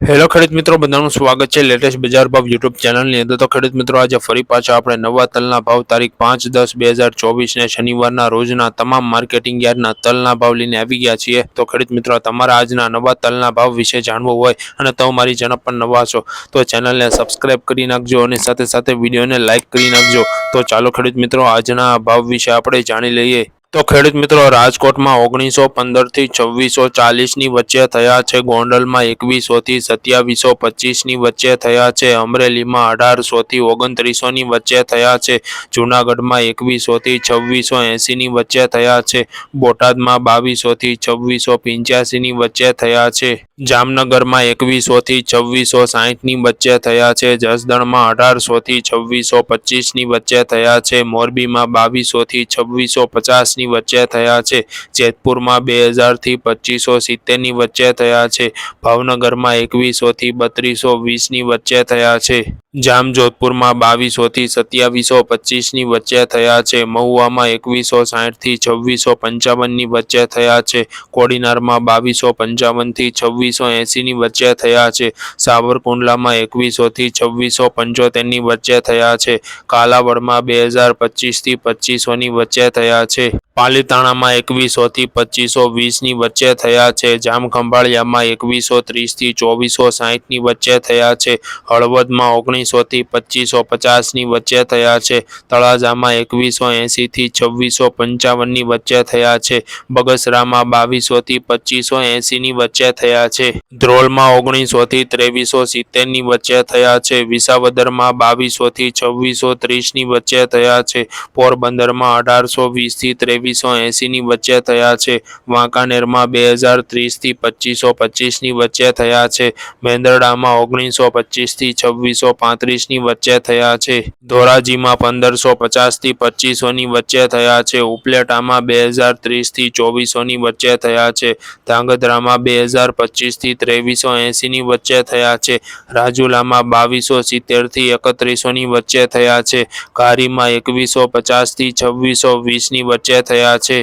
Hello ખેડૂત મિત્રો, બધાનું સ્વાગત છે લેટેસ્ટ બજાર ભાવ યુટ્યુબ ચેનલની અંદર. તો ખેડૂત મિત્રો, આજે ફરી પાછા આપણે નવા તલના ભાવ તારીખ પાંચ દસ બે હજાર ચોવીસને શનિવારના રોજના તમામ માર્કેટિંગ યાર્ડના તલના ભાવ લઈને આવી ગયા છીએ. તો ખેડૂત મિત્રો તમારા આજના નવા તલના ભાવ વિશે જાણવું હોય અને તો મારી ચેનલ પર નવા છો, તો ચેનલને સબસ્ક્રાઇબ કરી નાખજો અને સાથે સાથે વિડીયોને લાઇક કરી નાખજો. તો ચાલો ખેડૂત મિત્રો, આજના ભાવ વિશે આપણે જાણી લઈએ. તો ખેડૂત મિત્રો, રાજકોટમાં ઓગણીસો પંદરથી છવ્વીસો ચાલીસની વચ્ચે થયા છે. ગોંડલમાં એકવીસોથી સત્યાવીસો પચીસની વચ્ચે થયા છે. અમરેલીમાં અઢારસોથી ઓગણત્રીસોની વચ્ચે થયા છે. જૂનાગઢમાં એકવીસોથી છવ્વીસો એંસીની વચ્ચે થયા છે. બોટાદમાં બાવીસોથી છવ્વીસો પંચ્યાસીની વચ્ચે થયા છે. જામનગરમાં એકવીસોથી છવ્વીસો સાહીઠની વચ્ચે થયા છે. જસદણમાં અઢારસોથી છવ્વીસો પચીસની વચ્ચે થયા છે. મોરબીમાં બાવીસોથી છવ્વીસો પચાસની વચ્ચે થયા છે. જેતપુરમાં બે હજારથી પચીસો સિત્તેરની વચ્ચે થયા છે. ભાવનગરમાં એકવીસોથી બત્રીસો વીસની વચ્ચે થયા છે. જામજોધપુરમાં બાવીસોથી સત્યાવીસો પચીસની વચ્ચે થયા છે. મહુવામાં એકવીસો સાહીઠથી છવ્વીસો પંચાવનની વચ્ચે થયા છે. કોડીનારમાં બાવીસો પંચાવનથી છવ્વીસો એંસીની વચ્ચે થયા છે. સાવરકુંડલામાં એકવીસોથી છવ્વીસો પંચોતેરની વચ્ચે થયા છે. કાલાવડમાં બે હજાર પચીસથી પચીસોની વચ્ચે થયા છે. પાલીતાણામાં એકવીસોથી પચીસો વીસની વચ્ચે થયા છે. જામખંભાળિયામાં એકવીસો ત્રીસથી ચોવીસો સાહીઠની વચ્ચે થયા છે. હળવદમાં ઓગણીસોથી પચીસો પચાસની વચ્ચે થયા છે. તળાજામાં એકવીસો એંસીથી છવ્વીસો પંચાવનની વચ્ચે થયા છે. બગસરામાં બાવીસોથી પચીસો એંસીની વચ્ચે થયા છે. ધ્રોલમાં ઓગણીસોથી ત્રેવીસો સિત્તેરની વચ્ચે થયા છે. વિસાવદરમાં બાવીસોથી છવ્વીસો ત્રીસની વચ્ચે થયા છે. પોરબંદરમાં અઢારસો વીસથી ત્રેવીસો એંસીની વચ્ચે થયા છે. વાંકાનેરમાં બે હજાર ત્રીસથી પચીસો પચીસની વચ્ચે થયા છે. મેંદરડામાં ઓગણીસો પચીસથી છવ્વીસો પાંત્રીસની વચ્ચે થયા છે. ધોરાજીમાં પંદરસો પચાસથી પચીસોની વચ્ચે થયા છે. ઉપલેટામાં બે હજાર ત્રીસથી ચોવીસોની વચ્ચે થયા છે. ધાંગધ્રામાં બે હજાર પચીસથી ત્રેવીસો એંસીની વચ્ચે થયા છે. રાજુલામાં બાવીસો સિત્તેરથી એકત્રીસોની વચ્ચે થયા છે. કારીમાં એકવીસો પચાસથી છવ્વીસો વીસની વચ્ચે થયા છે.